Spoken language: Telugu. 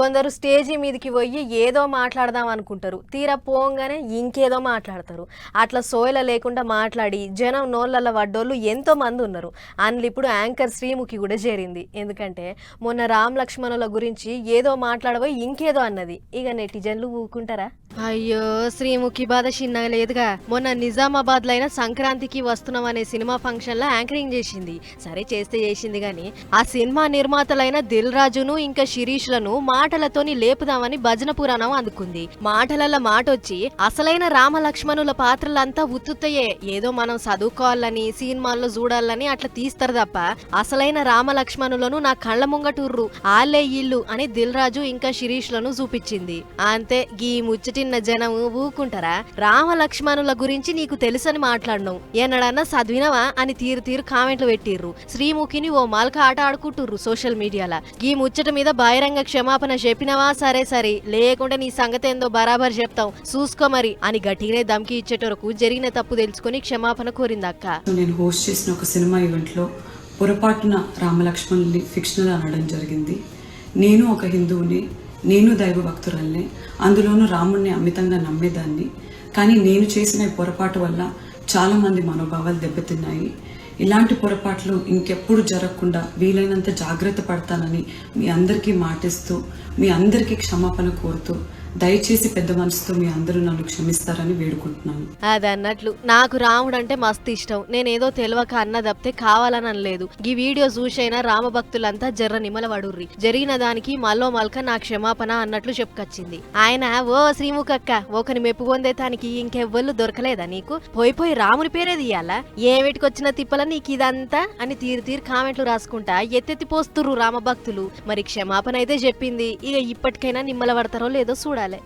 కొందరు స్టేజీ మీదకి పోయి ఏదో మాట్లాడదాం అనుకుంటారు. తీరా పోంగానే ఇంకేదో మాట్లాడతారు. అట్లా సోయల లేకుండా మాట్లాడి జనం నోళ్ళల్లో వడ్డోళ్ళు ఎంతో మంది ఉన్నారు. అందులో ఇప్పుడు యాంకర్ శ్రీముఖి కూడా చేరింది. ఎందుకంటే మొన్న రామ్ లక్ష్మణుల గురించి ఏదో మాట్లాడబోయి ఇంకేదో అన్నది. ఇక నెటిజన్లు ఊకుంటారా అయ్యో శ్రీముఖి బాధ చిన్నగా లేదుగా. మొన్న నిజామాబాద్లో అయిన సంక్రాంతికి వస్తున్నాం అనే సినిమా ఫంక్షన్లో యాంకరింగ్ చేసింది. సరే చేస్తే చేసింది గాని ఆ సినిమా నిర్మాతలైన దిల్ రాజును ఇంకా శిరీష్లను మాటలతోని లేపుదామని భజన పురాణం అందుకుంది. మాటలల మాట వచ్చి అసలైన రామ లక్ష్మణుల పాత్రలంతా ఉత్తుతయే ఏదో మనం చదువుకోవాలని సినిమాల్లో చూడాలని అట్లా తీస్తారు తప్ప అసలైన రామ లక్ష్మణులను నా కళ్ళ ముంగటూర్రు. ఆలే ఇల్లు అని దిల్ రాజు ఇంకా శిరీష్లను చూపించింది. అంతే గీ ముచ్చటి తిన్న జనం ఊకుంటారా? రామ లక్ష్మణుల గురించి నీకు తెలుసని మాట్లాడినావు ఎన్నడన్నా చదివినవా అని తీరు తీరు కామెంట్లు పెట్టిర్రు. శ్రీముఖిని ఓ మాల్క ఆట ఆడుకుంటుర్రు సోషల్ మీడియాలో. ఈ ముచ్చట మీద బహిరంగ క్షమాపణ చెప్పినవా? సరే సరే. లేకుంటే నీ సంగతి ఏందో బరాబర్ చెప్తాం. చూసుకో మరి అని గట్టిగానే దమ్కి ఇచ్చేటరకు జరిగిన తప్పు తెలుసుకుని క్షమాపణ కోరింది అక్క నేను హోస్ట్ చేసిన ఒక సినిమా ఈవెంట్లో పొరపాటున రామలక్ష్మణుల్ని ఫిక్షనల్ అనడం జరిగింది. నేను ఒక హిందువుని నేను దైవ భక్తురాలనే అందులోనూ రాముణ్ణి అమితంగా నమ్మేదాన్ని. కానీ నేను చేసిన పొరపాటు వల్ల చాలా మంది మనోభావాలు దెబ్బతిన్నాయి. ఇలాంటి పొరపాట్లు ఇంకెప్పుడు జరగకుండా వీలైనంత జాగ్రత్త పడతానని మీ అందరికీ మాటిస్తూ మీ అందరికీ క్షమాపణ కోరుతూ దయచేసి పెద్ద మనసుతో మీ అందరూ నన్ను క్షమిస్తారని వేడుకుంటున్నాను. అది అన్నట్లు నాకు రాముడు అంటే మస్తు ఇష్టం. నేనేదో తెలియక అన్న తప్పితే కావాలని అనలేదు. ఈ వీడియో చూసైనా రామభక్తులంతా జర్ర నిమలబడుర్రి జరిగిన దానికి మల్లో మల్క నా క్షమాపణ అన్నట్లు చెప్పుకొచ్చింది. ఆయన ఓ శ్రీముఖక్క ఒకని మెప్పు పొందే దానికి ఇంకెవ్వళ్ళు దొరకలేదా నీకు? పోయి పోయి రాముని పేరే తీయాలా? ఏమిటికొచ్చిన తిప్పల నీకు ఇదంతా? అని తీరు తీరు కామెంట్లు రాసుకుంటా ఎత్తెత్తి పోస్తుర్రు రామభక్తులు. మరి క్షమాపణ అయితే చెప్పింది. ఇక ఇప్పటికైనా నిమ్మల పడతారో లేదో डाले